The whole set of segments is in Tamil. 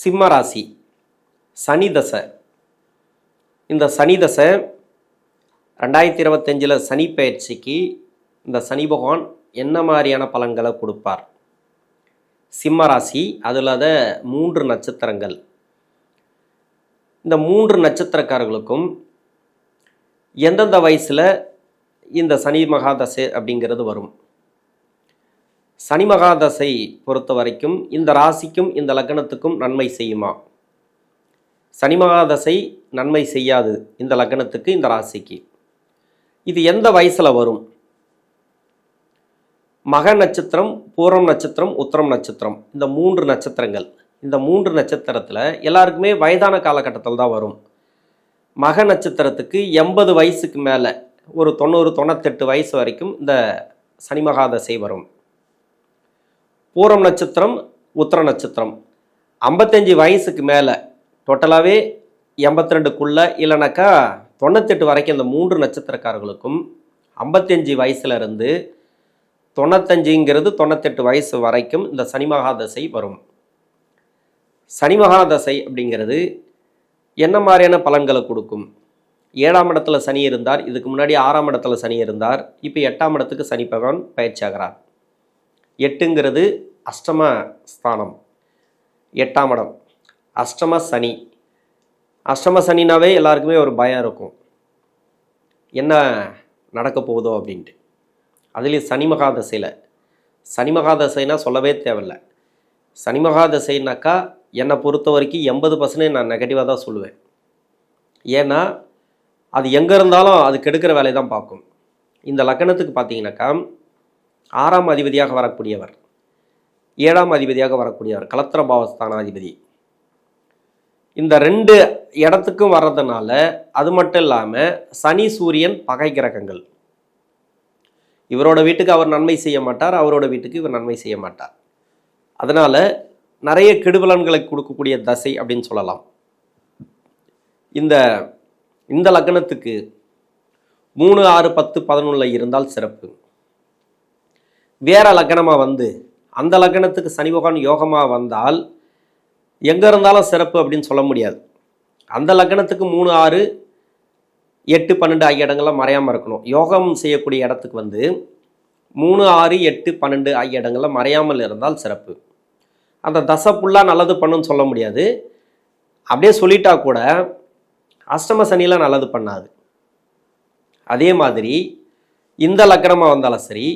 சிம்ம ராசி சனி தசை. இந்த சனி தசை ரெண்டாயிரத்தி இருபத்தஞ்சில் சனி பயிற்சிக்கு இந்த சனி பகவான் என்ன மாதிரியான பலன்களை கொடுப்பார்? சிம்ம ராசி அதில் மூன்று நட்சத்திரங்கள். இந்த மூன்று நட்சத்திரக்காரர்களுக்கும் எந்தெந்த வயசில் இந்த சனி மகாதசை அப்படிங்கிறது வரும். சனி மகாதசை பொறுத்த வரைக்கும் இந்த ராசிக்கும் இந்த லக்னத்துக்கும் நன்மை செய்யுமா? சனி மகாதசை நன்மை செய்யாது இந்த லக்னத்துக்கு இந்த ராசிக்கு. இது எந்த வயசில் வரும்? மக நட்சத்திரம் பூரம் நட்சத்திரம் உத்திரம் நட்சத்திரம். இந்த மூன்று நட்சத்திரங்கள். இந்த மூன்று நட்சத்திரத்தில் எல்லாருக்குமே வயதான காலகட்டத்தில் தான் வரும். மக நட்சத்திரத்துக்கு எண்பது வயசுக்கு மேலே ஒரு தொண்ணூறு தொண்ணூத்தெட்டு வயசு வரைக்கும் இந்த சனி மகாதசை வரும். பூரம் நட்சத்திரம் உத்திர நட்சத்திரம். ஐம்பத்தஞ்சு வயசுக்கு மேலே டோட்டலாகவே எண்பத்தி ரெண்டுக்குள்ளே இல்லைனாக்கா தொண்ணூத்தெட்டு வரைக்கும் இந்த மூன்று நட்சத்திரக்காரர்களுக்கும் ஐம்பத்தஞ்சு வயசுலேருந்து தொண்ணூத்தஞ்சுங்கிறது தொண்ணூத்தெட்டு வயசு வரைக்கும் இந்த சனி மகாதசை வரும். சனி மகாதசை அப்படிங்கிறது என்ன மாதிரியான பலன்களை கொடுக்கும்? ஏழாம் இடத்துல சனி இருந்தார் இதுக்கு முன்னாடி ஆறாம் இடத்துல சனி இருந்தார் இப்போ எட்டாம் இடத்துக்கு சனி பகவான் பயிற்சி ஆகிறார் எட்டுங்கிறது அஷ்டம ஸ்தானம். எட்டாம் இடம். அஷ்டம சனி. அஷ்டம சனினாவே எல்லாருக்குமே ஒரு பயம் இருக்கும். என்ன நடக்க போகுதோ அப்படின்ட்டு. அதுலேயும் சனி மகாதசையில். சனி மகாதசைனா சொல்லவே தேவையில்ல. சனி மகாதசைனாக்கா என்னை பொறுத்த வரைக்கும் எண்பது பர்சன்டேஜ் நான் நெகட்டிவாக தான் சொல்லுவேன். ஏன்னா அது எங்கே இருந்தாலும் அது கெடுக்கிற வேலையை தான் பார்க்கும். இந்த லக்கணத்துக்கு பார்த்தீங்கன்னாக்கா ஆறாம் அதிபதியாக வரக்கூடியவர். ஏழாம் அதிபதியாக வரக்கூடியவர். கலத்திர பாவஸ்தானாதிபதி. இந்த ரெண்டு இடத்துக்கும் வர்றதுனால அது மட்டும் இல்லாமல் சனி சூரியன் பகை கிரகங்கள். இவரோட வீட்டுக்கு அவர் நன்மை செய்ய மாட்டார் அவரோட வீட்டுக்கு இவர் நன்மை செய்ய மாட்டார். அதனால் நிறைய கெடுபலன்களை கொடுக்கக்கூடிய தசை அப்படின்னு சொல்லலாம். இந்த இந்த லக்னத்துக்கு மூணு ஆறு பத்து பதினொன்றில் இருந்தால் சிறப்பு. வேற லக்னமாக வந்து அந்த லக்னத்துக்கு சனி பகவான் யோகமாக வந்தால் எங்கே இருந்தாலும் சிறப்பு அப்படின்னு சொல்ல முடியாது. அந்த லக்னத்துக்கு மூணு ஆறு எட்டு பன்னெண்டு ஆகிய இடங்கள்லாம் மறையாமல் இருக்கணும். யோகம் செய்யக்கூடிய இடத்துக்கு வந்து மூணு ஆறு எட்டு பன்னெண்டு ஆகிய இடங்களில் மறையாமல் இருந்தால் சிறப்பு. அந்த தசை ஃபுல்லாக நல்லது பண்ணுன்னு சொல்ல முடியாது. அப்படியே சொல்லிட்டா கூட அஷ்டம சனிலாம் நல்லது பண்ணாது. அதே மாதிரி இந்த லக்கணமாக வந்தாலும் சரி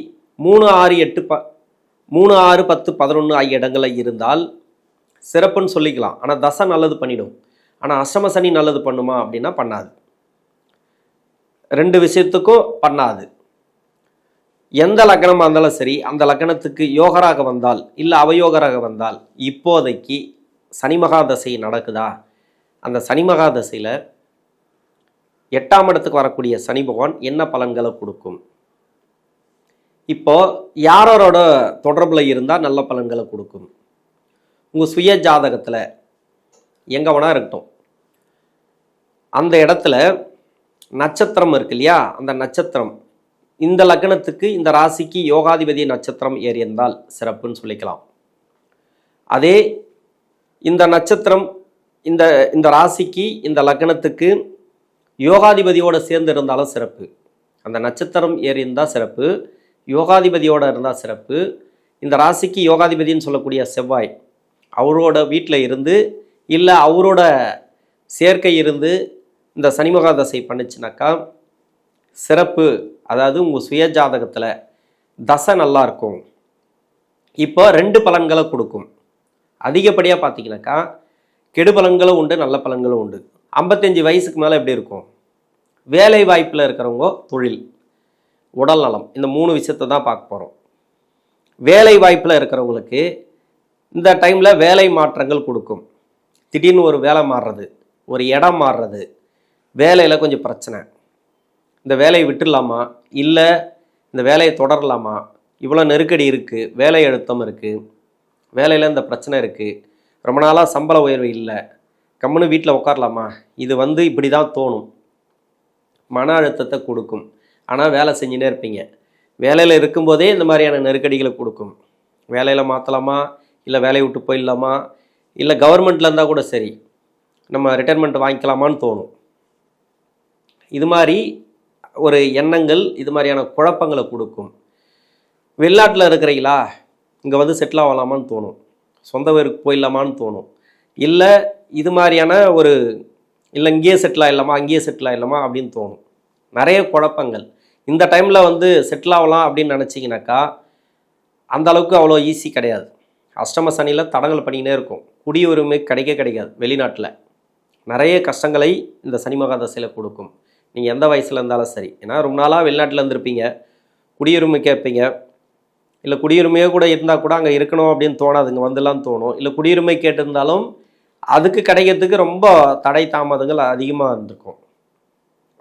மூணு ஆறு எட்டு ப மூணு ஆறு பத்து பதினொன்று ஆகிய இடங்களில் இருந்தால் சிறப்புன்னு சொல்லிக்கலாம். ஆனால் தசை நல்லது பண்ணிடும். ஆனால் அஷ்டம சனி நல்லது பண்ணுமா அப்படின்னா பண்ணாது. ரெண்டு விஷயத்துக்கும் பண்ணாது. எந்த லக்கணமாக இருந்தாலும் சரி அந்த லக்கணத்துக்கு யோகராக வந்தால் இல்லை அவயோகராக வந்தால் இப்போதைக்கு சனி மகாதசை நடக்குதா? அந்த சனி மகாதசையில் எட்டாம் இடத்துக்கு வரக்கூடிய சனி பகவான் என்ன பலன்களை கொடுக்கும்? இப்போ யாரோட தொடர்பில் இருந்தால் நல்ல பலன்களை கொடுக்கும்? உங்கள் சுய ஜாதகத்தில் எங்கே வேணா இருக்கட்டும். அந்த இடத்துல நட்சத்திரம் இருக்கு இல்லையா? அந்த நட்சத்திரம் இந்த லக்னத்துக்கு இந்த ராசிக்கு யோகாதிபதி நட்சத்திரம் ஏறியிருந்தால் சிறப்புன்னு சொல்லிக்கலாம். அதே இந்த நட்சத்திரம் இந்த இந்த ராசிக்கு இந்த லக்னத்துக்கு யோகாதிபதியோடு சேர்ந்து இருந்தாலும் சிறப்பு. அந்த நட்சத்திரம் ஏறியிருந்தால் சிறப்பு. யோகாதிபதியோடு இருந்தால் சிறப்பு. இந்த ராசிக்கு யோகாதிபதின்னு சொல்லக்கூடிய செவ்வாய் அவரோட வீட்டில் இருந்து இல்லை அவரோட சேர்க்கை இருந்து இந்த சனிமுகா தசை பண்ணுச்சுனாக்கா சிறப்பு. அதாவது உங்கள் சுய ஜாதகத்தில் தசை நல்லாயிருக்கும் இப்போ ரெண்டு பலன்களை கொடுக்கும். அதிகப்படியாக பார்த்தீங்கன்னாக்கா கெடு பலன்களும் உண்டு நல்ல பலன்களும் உண்டு. ஐம்பத்தஞ்சு வயசுக்கு மேலே எப்படி இருக்கும்? வேலை வாய்ப்பில் இருக்கிறவங்க தொழில். உடல் நலம். இந்த மூணு விஷயத்தை தான் பார்க்க போகிறோம் வேலை வாய்ப்பில் இருக்கிறவங்களுக்கு இந்த டைமில் வேலை மாற்றங்கள் கொடுக்கும். திடீர்னு ஒரு வேலை மாறுறது ஒரு இடம் மாறுறது வேலையில் கொஞ்சம் பிரச்சனை. இந்த வேலையை விட்டுடலாமா? இல்லை இந்த வேலையை தொடரலாமா? இவ்வளோ நெருக்கடி இருக்குது வேலை அழுத்தம் இருக்குது வேலையில் இந்த பிரச்சனை இருக்குது ரொம்ப நாளாக சம்பள உயர்வு இல்லை கம்முன்னு வீட்டில் உட்காரலாமா? இது வந்து இப்படி தான் தோணும். மன அழுத்தத்தை கொடுக்கும். ஆனால் வேலை செஞ்சுனே இருப்பீங்க. வேலையில் இருக்கும்போதே இந்த மாதிரியான நெருக்கடிகளை கொடுக்கும். வேலையில் மாற்றலாமா இல்லை வேலையை விட்டு போயிடலாமா? இல்லை கவர்மெண்ட்டில் இருந்தால் கூட சரி. நம்ம ரிட்டைர்மெண்ட் வாங்கிக்கலாமான்னு தோணும். இது மாதிரி ஒரு எண்ணங்கள் இது மாதிரியான குழப்பங்களை கொடுக்கும். வெளிநாட்டில் இருக்கிறீங்களா? இங்கே வந்து செட்டில் ஆகலாமான்னு தோணும். சொந்த ஊருக்கு போயிடலாமான்னு தோணும். இல்லை இது மாதிரியான ஒரு இல்லை இங்கேயே செட்டில் ஆகிடலாமா அங்கேயே செட்டில் ஆகிடலாமா அப்படின்னு தோணும். நிறைய குழப்பங்கள். இந்த டைமில் வந்து செட்டில் ஆகலாம் அப்படின்னு நினச்சிங்கனாக்கா அந்த அளவுக்கு அவ்வளோ ஈஸி கிடையாது. அஷ்டம சனியில் தடங்கள் பண்ணிக்கினே இருக்கும். குடியுரிமை கிடைக்க கிடைக்காது வெளிநாட்டில். நிறைய கஷ்டங்களை இந்த சனி மகாதசையில் கொடுக்கும். நீங்கள் எந்த வயசில் இருந்தாலும் சரி. ஏன்னா ரொம்ப நாளாக வெளிநாட்டில் இருந்திருப்பீங்க. குடியுரிமை கேட்பீங்க. இல்லை குடியுரிமையே கூட இருந்தால் கூட அங்கே இருக்கணும் அப்படின்னு தோணாது. இங்கே வந்துடலாம் தோணும். இல்லை குடியுரிமை கேட்டிருந்தாலும் அதுக்கு கிடைக்கிறதுக்கு ரொம்ப தடை தாமதங்கள் அதிகமாக இருந்திருக்கும்.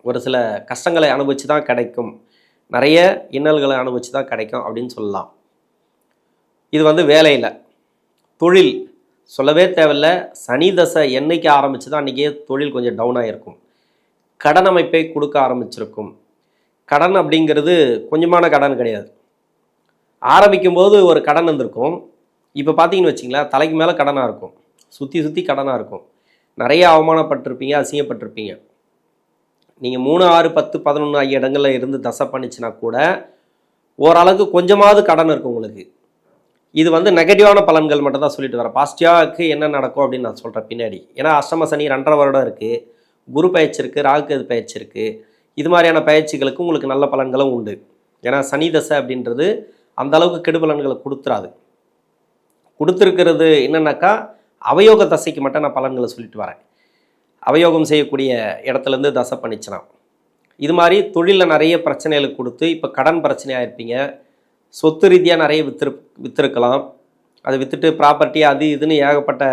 ஒரு சில கஷ்டங்களை அனுபவித்து தான் கிடைக்கும். நிறைய இன்னல்களை அனுபவித்து தான் கிடைக்கும் அப்படின்னு சொல்லலாம். இது வந்து வேலையில். தொழில். சொல்லவே தேவையில்ல. சனி தசை என்றைக்கு என்னைக்கு தான் அன்றைக்கே தொழில் கொஞ்சம் டவுன் ஆகிருக்கும் கடன் அமைப்பை கொடுக்க ஆரம்பிச்சிருக்கும். கடன் அப்படிங்கிறது கொஞ்சமான கடன் கிடையாது. ஆரம்பிக்கும் போது ஒரு கடன் இருந்திருக்கும். இப்போ பார்த்தீங்கன்னு வச்சிங்களேன் தலைக்கு மேலே கடனாக இருக்கும். சுற்றி சுற்றி கடனாக இருக்கும். நிறைய அவமானப்பட்டிருப்பீங்க அசிங்கப்பட்டிருப்பீங்க. நீங்கள் மூணு ஆறு பத்து பதினொன்று ஆகிய இடங்களில் இருந்து தசை பண்ணிச்சுன்னா கூட ஓரளவுக்கு கொஞ்சமாவது கடன் இருக்கும் உங்களுக்கு. இது வந்து நெகட்டிவான பலன்கள் மட்டும் தான் சொல்லிட்டு வரேன் பாசிட்டிவாக்கு என்ன நடக்கும் அப்படின்னு நான் சொல்கிறேன் பின்னாடி. ஏன்னா அஷ்டம சனி ரெண்டரை வருடம் இருக்குது குரு பயிற்சி இருக்குது ராகுகேது பயிற்சி இருக்குது இது மாதிரியான பயிற்சிகளுக்கு உங்களுக்கு நல்ல பலன்களும் உண்டு. ஏன்னா சனி தசை அப்படின்றது அந்த அளவுக்கு கெடுபலன்களை கொடுத்துறாது. கொடுத்துருக்கிறது என்னென்னாக்கா அவயோக தசைக்கு மட்டும் நான் பலன்களை சொல்லிட்டு வரேன். அவயோகம் செய்யக்கூடிய இடத்துலேருந்து தசை பண்ணிச்சுனா இது மாதிரி தொழிலில் நிறைய பிரச்சனைகளை கொடுத்து இப்போ கடன் பிரச்சனையாக இருப்பீங்க. சொத்து ரீதியாக நிறைய வித்திரு வித்திருக்கலாம். அதை விற்றுட்டு ப்ராப்பர்ட்டி அது இதுன்னு ஏகப்பட்ட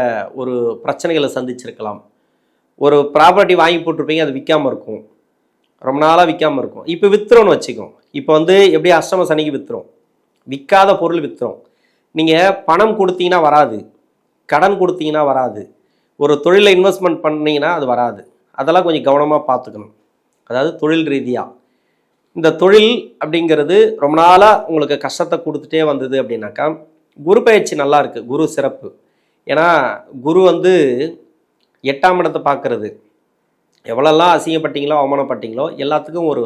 ஒரு பிரச்சனைகளை சந்திச்சிருக்கலாம். ஒரு ப்ராப்பர்ட்டி வாங்கி போட்டிருப்பீங்க அது விற்காமல் இருக்கும். ரொம்ப நாளாக விற்காமல் இருக்கும். இப்போ வித்துறோன்னு வச்சுக்கோம் இப்போ வந்து எப்படி அஷ்டம சனிக்கு விற்றுரும் விற்காத பொருள் விற்றுரும் நீங்கள் பணம் கொடுத்தீங்கன்னா வராது. கடன் கொடுத்தீங்கன்னா வராது. ஒரு தொழிலில் இன்வெஸ்ட்மெண்ட் பண்ணிங்கன்னா அது வராது. அதெல்லாம் கொஞ்சம் கவனமாக பார்த்துக்கணும். அதாவது தொழில் ரீதியாக இந்த தொழில் அப்படிங்கிறது ரொம்ப நாளாக உங்களுக்கு கஷ்டத்தை கொடுத்துட்டே வந்தது அப்படின்னாக்கா குரு பயிற்சி நல்லா இருக்குது குரு சிறப்பு. ஏன்னா குரு வந்து எட்டாம் இடத்தை பார்க்குறது. எவ்வளோலாம் அசிங்கப்பட்டீங்களோ அவமானப்பட்டீங்களோ எல்லாத்துக்கும் ஒரு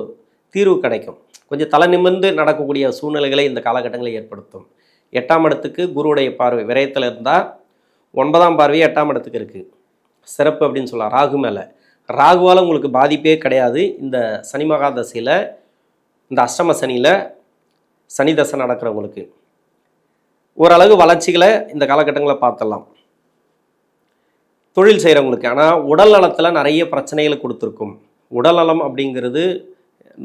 தீர்வு கிடைக்கும். கொஞ்சம் தலை நிமிர்ந்து நடக்கக்கூடிய சூழ்நிலைகளை இந்த காலகட்டங்களில் ஏற்படுத்தும். எட்டாம் இடத்துக்கு குருவுடைய பார்வை விரயத்தில் இருந்தால் ஒன்பதாம் பார்வையே எட்டாம் இடத்துக்கு இருக்குது சிறப்பு அப்படின்னு சொல்லலாம். ராகு மேலே. ராகுவால் உங்களுக்கு பாதிப்பே கிடையாது. இந்த சனி மகாதசையில் இந்த அஷ்டம சனியில் சனி தசை நடக்கிறவங்களுக்கு ஓரளவு வளர்ச்சிகளை இந்த காலகட்டங்களை பார்த்துடலாம். தொழில் செய்கிறவங்களுக்கு ஆனால் உடல் நலத்தில் நிறைய பிரச்சனைகளை கொடுத்துருக்கும். உடல் நலம் அப்படிங்கிறது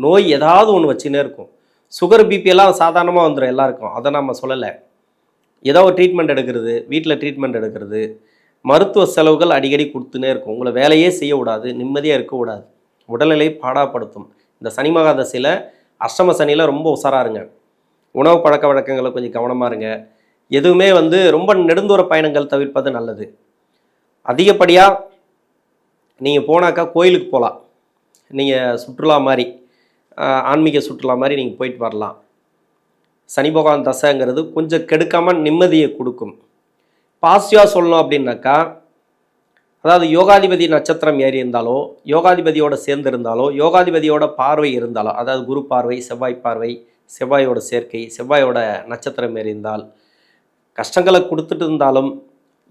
நோய் ஏதாவது ஒன்று வச்சுன்னே இருக்கும். சுகர் பிபி எல்லாம் சாதாரணமாக வந்துடும் எல்லாருக்கும். அதை நம்ம சொல்லலை. ஏதோ ஒரு ட்ரீட்மெண்ட் எடுக்கிறது வீட்டில் ட்ரீட்மெண்ட் எடுக்கிறது மருத்துவ செலவுகள் அடிக்கடி கொடுத்துனே இருக்கும். உங்களை வேலையே செய்ய விடாது நிம்மதியாக இருக்கக்கூடாது. உடல்நிலை பாடாப்படுத்தும். இந்த சனி மகாதசையில் அஷ்டம சனியில் ரொம்ப உஷாராக இருங்க உணவு பழக்க வழக்கங்களை கொஞ்சம் கவனமாக இருங்க. எதுவுமே வந்து ரொம்ப நெடுந்தூர பயணங்கள் தவிர்ப்பது நல்லது. அதிகப்படியாக நீங்கள் போனாக்கா கோயிலுக்கு போகலாம் நீங்கள் சுற்றுலா மாதிரி ஆன்மீக சுற்றுலா மாதிரி நீங்கள் போயிட்டு வரலாம். சனி பகவான் தசைங்கிறது கொஞ்சம் கெடுக்காமல் நிம்மதியை கொடுக்கும். பாசிட்டிவாக சொல்லணும் அப்படின்னாக்கா அதாவது யோகாதிபதி நட்சத்திரம் ஏறி இருந்தாலோ யோகாதிபதியோட சேர்ந்து இருந்தாலோ யோகாதிபதியோட பார்வை இருந்தாலோ அதாவது குரு பார்வை செவ்வாய் பார்வை செவ்வாயோட சேர்க்கை செவ்வாயோட நட்சத்திரம் ஏறி இருந்தால் கஷ்டங்களை கொடுத்துட்டு இருந்தாலும்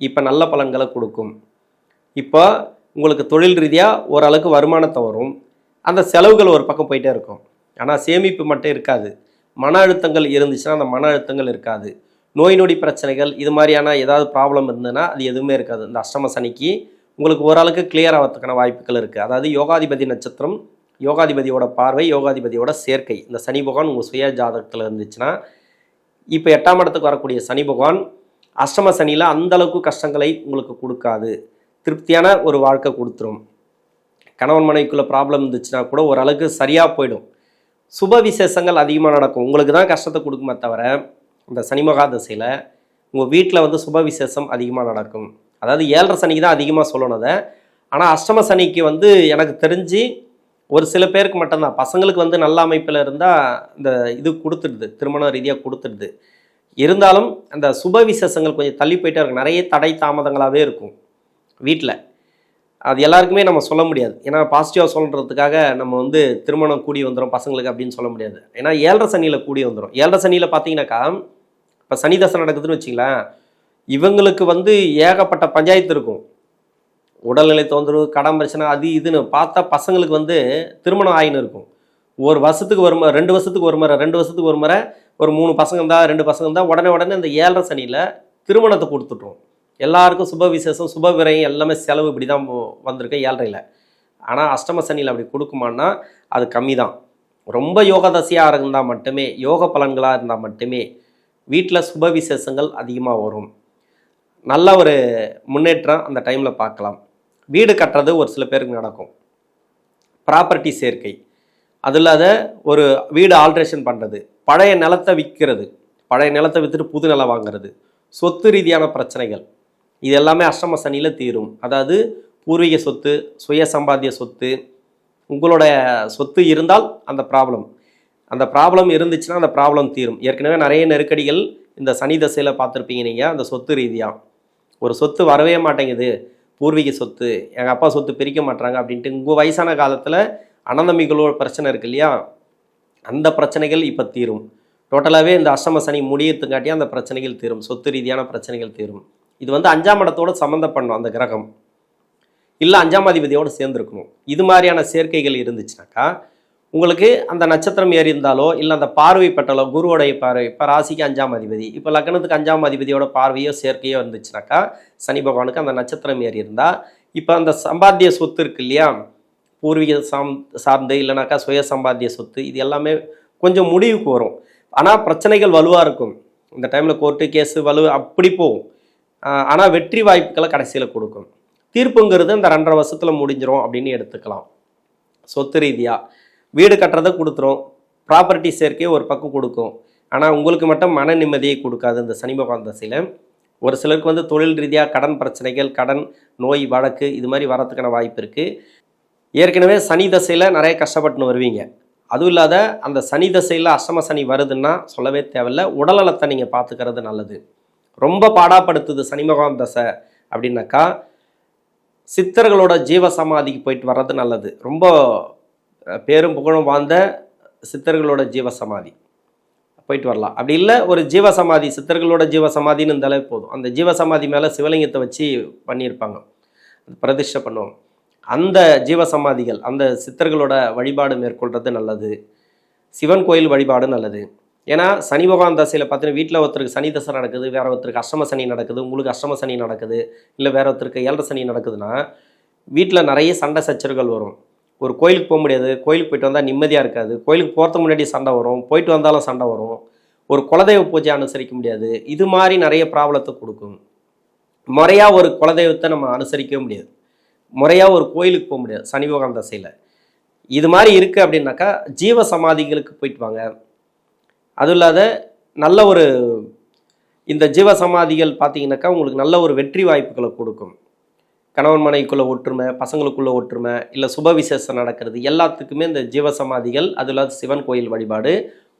இப்போ நல்ல பலன்களை கொடுக்கும். இப்போ உங்களுக்கு தொழில் ரீதியாக ஓரளவுக்கு வருமானத்தை வரும். அந்த செலவுகள் ஒரு பக்கம் போயிட்டே இருக்கும். ஆனால் சேமிப்பு மட்டும் இருக்காது. மன அழுத்தங்கள் இருந்துச்சுன்னா அந்த மன அழுத்தங்கள் இருக்காது. நோய் நொடி பிரச்சனைகள் இது மாதிரியான ஏதாவது ப்ராப்ளம் இருந்ததுன்னா அது எதுவுமே இருக்காது. இந்த அஷ்டம சனிக்கு உங்களுக்கு ஓரளவுக்கு கிளியர் ஆகிறதுக்கான வாய்ப்புகள் இருக்குது அதாவது யோகாதிபதி நட்சத்திரம் யோகாதிபதியோட பார்வை யோகாதிபதியோட சேர்க்கை. இந்த சனி பகவான் உங்கள் சுய ஜாதகத்தில் இருந்துச்சுன்னா இப்போ எட்டாம் இடத்துக்கு வரக்கூடிய சனி பகவான் அஷ்டம சனியில் அந்த அளவுக்கு கஷ்டங்களை உங்களுக்கு கொடுக்காது. திருப்தியான ஒரு வாழ்க்கை கொடுத்துரும். கணவன் மனைவிக்குள்ளே ப்ராப்ளம் இருந்துச்சுன்னா கூட ஓரளவுக்கு சரியாக போயிடும். சுப விசேஷங்கள் அதிகமாக நடக்கும். உங்களுக்கு தான் கஷ்டத்தை கொடுக்குமே தவிர இந்த சனி மகாதசையில் உங்கள் வீட்டில் வந்து சுப விசேஷம் அதிகமாக நடக்கும். அதாவது ஏழரை சனிக்கு தான் அதிகமாக சொல்லணும் அதை. ஆனால் அஷ்டம சனிக்கு வந்து எனக்கு தெரிஞ்சு ஒரு சில பேருக்கு மட்டும்தான். பசங்களுக்கு வந்து நல்ல அமைப்பில் இருந்தால் இந்த இது கொடுத்துடுது திருமண ரீதியாக கொடுத்துடுது. இருந்தாலும் அந்த சுப விசேஷங்கள் கொஞ்சம் தள்ளி போயிட்டே இருக்கும். நிறைய தடை தாமதங்களாகவே இருக்கும் வீட்டில் அது எல்லாருக்குமே நம்ம சொல்ல முடியாது. ஏன்னா பாசிட்டிவாக சொல்கிறதுக்காக நம்ம வந்து திருமணம் கூடி வந்துடும் பசங்களுக்கு அப்படின்னு சொல்ல முடியாது. ஏன்னா ஏழரை சனியில் கூடி வந்துடும் ஏழரை சனியில் பார்த்தீங்கன்னாக்கா இப்போ சனி தசை நடக்குதுன்னு வச்சிங்களேன் இவங்களுக்கு வந்து ஏகப்பட்ட பஞ்சாயத்து இருக்கும். உடல்நிலை தொந்தரவு கடன் பிரச்சனை அது இதுன்னு பார்த்தா பசங்களுக்கு வந்து திருமணம் ஆயின்னு இருக்கும். ஒரு வருஷத்துக்கு ஒரு முறை ரெண்டு வருஷத்துக்கு ஒரு முறை ரெண்டு வருஷத்துக்கு ஒரு முறை ஒரு மூணு பசங்க தான் ரெண்டு பசங்க இருந்தால் உடனே உடனே இந்த ஏழரை சனியில் திருமணத்தை கொடுத்துட்ரும் எல்லாருக்கும் சுப விசேஷம் சுப விரயம் எல்லாமே செலவு இப்படி தான் வந்திருக்கு ஏழரையில். ஆனால் அஷ்டம சனியில் அப்படி கொடுக்குமான்னா அது கம்மி தான் ரொம்ப யோக தசையாக இருந்தால் மட்டுமே யோக பலன்களாக இருந்தால் மட்டுமே வீட்டில் சுப விசேஷங்கள் அதிகமாக வரும். நல்ல ஒரு முன்னேற்றம் அந்த டைமில் பார்க்கலாம். வீடு கட்டுறது ஒரு சில பேருக்கு நடக்கும். ப்ராப்பர்ட்டி சேர்க்கை. அது இல்லாத ஒரு வீடு ஆல்ட்ரேஷன் பண்ணுறது பழைய நிலத்தை விற்கிறது. பழைய நிலத்தை விற்றுட்டு புது நிலம் வாங்குறது. சொத்து ரீதியான பிரச்சனைகள். இது எல்லாமே அஷ்டம சனியில் தீரும். அதாவது பூர்வீக சொத்து சுய சம்பாத்திய சொத்து உங்களோட சொத்து இருந்தால் அந்த ப்ராப்ளம் அந்த ப்ராப்ளம் இருந்துச்சுன்னா அந்த ப்ராப்ளம் தீரும். ஏற்கனவே நிறைய நெருக்கடிகள் இந்த சனி தசையில் பார்த்துருப்பீங்க நீங்கள் அந்த சொத்து ரீதியாக ஒரு சொத்து வரவே மாட்டேங்குது. பூர்வீக சொத்து எங்கள் அப்பா சொத்து பிரிக்க மாட்டாங்க அப்படின்ட்டு உங்கள் வயசான காலத்தில் அனந்தமிகளோட பிரச்சனை இருக்கு இல்லையா? அந்த பிரச்சனைகள் இப்போ தீரும். டோட்டலாகவே இந்த அஷ்டம சனி முடியத்துங்காட்டியும் அந்த பிரச்சனைகள் தீரும். சொத்து ரீதியான பிரச்சனைகள் தீரும். இது வந்து அஞ்சாம் இடத்தோட சம்மந்தப்படணும் அந்த கிரகம். இல்லை அஞ்சாம் அதிபதியோடு சேர்ந்துருக்கணும். இது மாதிரியான சேர்க்கைகள் இருந்துச்சுனாக்கா உங்களுக்கு அந்த நட்சத்திரம் ஏறி இருந்தாலோ இல்லை அந்த பார்வை பெற்றாலோ குருவோடைய பார்வை இப்போ ராசிக்கு அஞ்சாம் அதிபதி இப்போ லக்னத்துக்கு அஞ்சாம் அதிபதியோட பார்வையோ சேர்க்கையோ இருந்துச்சுனாக்கா சனி பகவானுக்கு அந்த நட்சத்திரம் ஏறி இருந்தால் இப்போ அந்த சம்பாத்திய சொத்து இருக்கு இல்லையா? பூர்வீக சாம் சார்ந்து இல்லைனாக்கா சுய சம்பாத்திய சொத்து இது எல்லாமே கொஞ்சம் முடிவுக்கு வரும். ஆனால் பிரச்சனைகள் வலுவாக இருக்கும். இந்த டைமில் கோர்ட்டு கேஸு வலு அப்படி போகும். ஆனால் வெற்றி வாய்ப்புகளை கடைசியில் கொடுக்கும் தீர்ப்புங்கிறது இந்த ரெண்டரை வருஷத்தில் முடிஞ்சிரும் அப்படின்னு எடுத்துக்கலாம். சொத்து ரீதியாக வீடு கட்டுறதை கொடுத்துரும். ப்ராப்பர்ட்டி சேர்க்கையை ஒரு பக்கம் கொடுக்கும். ஆனால் உங்களுக்கு மட்டும் மன நிம்மதியை கொடுக்காது இந்த சனி பகவான் தசையில். ஒரு சிலருக்கு வந்து தொழில் ரீதியாக கடன் பிரச்சனைகள் கடன் நோய் வழக்கு இது மாதிரி வரத்துக்கான வாய்ப்பு இருக்குது ஏற்கனவே சனி தசையில் நிறைய கஷ்டப்பட்டுன்னு வருவீங்க. அதுவும் இல்லாத அந்த சனி தசையில் அஷ்டம சனி வருதுன்னா சொல்லவே தேவையில்ல. உடல்நலத்தை நீங்கள் பார்த்துக்கிறது நல்லது. ரொம்ப பாடாப்படுத்துது சனி பகவான் தசை அப்படின்னாக்கா சித்தர்களோட ஜீவ சமாதிக்கு போயிட்டு வர்றது நல்லது. ரொம்ப பேரும் புகழும் வாழ்ந்த சித்தர்களோட ஜீவ சமாதி போயிட்டு வரலாம். அப்படி இல்லை ஒரு ஜீவ சமாதி சித்தர்களோட ஜீவ சமாதின்னு இருந்தாலே போதும். அந்த ஜீவ சமாதி மேலே சிவலிங்கத்தை வச்சு பண்ணியிருப்பாங்க. பிரதிஷ்டை பண்ணுவோம் அந்த ஜீவ சமாதிகள் அந்த சித்தர்களோட வழிபாடு மேற்கொள்றது நல்லது. சிவன் கோயில் வழிபாடு நல்லது. ஏன்னா சனி பகவான் தசையில் பார்த்தீங்கன்னா வீட்டில் ஒருத்தருக்கு சனி தசை நடக்குது வேற ஒருத்தருக்கு அஷ்டம சனி நடக்குது உங்களுக்கு அஷ்டம சனி நடக்குது இல்லை வேற ஒருத்தருக்கு ஏழரை சனி நடக்குதுன்னா வீட்டில் நிறைய சண்டை சச்சரவுகள் வரும். ஒரு கோயிலுக்கு போக முடியாது கோயிலுக்கு போயிட்டு வந்தால் நிம்மதியாக இருக்காது கோயிலுக்கு போகிறதுக்கு முன்னாடி சண்டை வரும் போயிட்டு வந்தாலும் சண்டை வரும். ஒரு குலதெய்வ பூஜை அனுசரிக்க முடியாது இது மாதிரி நிறைய ப்ராப்ளத்தை கொடுக்கும். முறையாக ஒரு குலதெய்வத்தை நம்ம அனுசரிக்கவே முடியாது. முறையாக ஒரு கோயிலுக்கு போக முடியாது சனி பகவான் தசையில். இது மாதிரி இருக்குது அப்படின்னாக்கா ஜீவ சமாதிகளுக்கு போயிட்டு வாங்க. அதுவும் இல்லாத நல்ல ஒரு இந்த ஜீவ சமாதிகள் பார்த்தீங்கன்னாக்கா உங்களுக்கு நல்ல ஒரு வெற்றி வாய்ப்புகளை கொடுக்கும். கணவன் மனைவிக்குள்ளே ஒற்றுமை பசங்களுக்குள்ள ஒற்றுமை இல்லை சுப விசேஷம் நடக்கிறது எல்லாத்துக்குமே இந்த ஜீவ சமாதிகள் அது இல்லாத சிவன் கோயில் வழிபாடு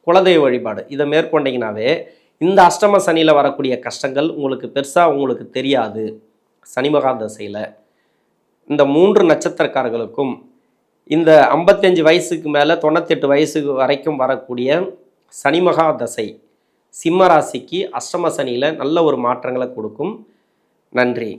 குலதெய்வ வழிபாடு இதை மேற்கொண்டீங்கனாவே இந்த அஷ்டம சனியில் வரக்கூடிய கஷ்டங்கள் உங்களுக்கு பெருசாக உங்களுக்கு தெரியாது. சனி மகா தசையில். இந்த மூன்று நட்சத்திரக்காரர்களுக்கும் இந்த ஐம்பத்தஞ்சு வயசுக்கு மேலே தொண்ணூத்தெட்டு வயசு வரைக்கும் வரக்கூடிய சனி மகா தசை. சிம்ம ராசிக்கு அஷ்டம சனியில் நல்ல ஒரு மாற்றங்களை கொடுக்கும். நன்றி.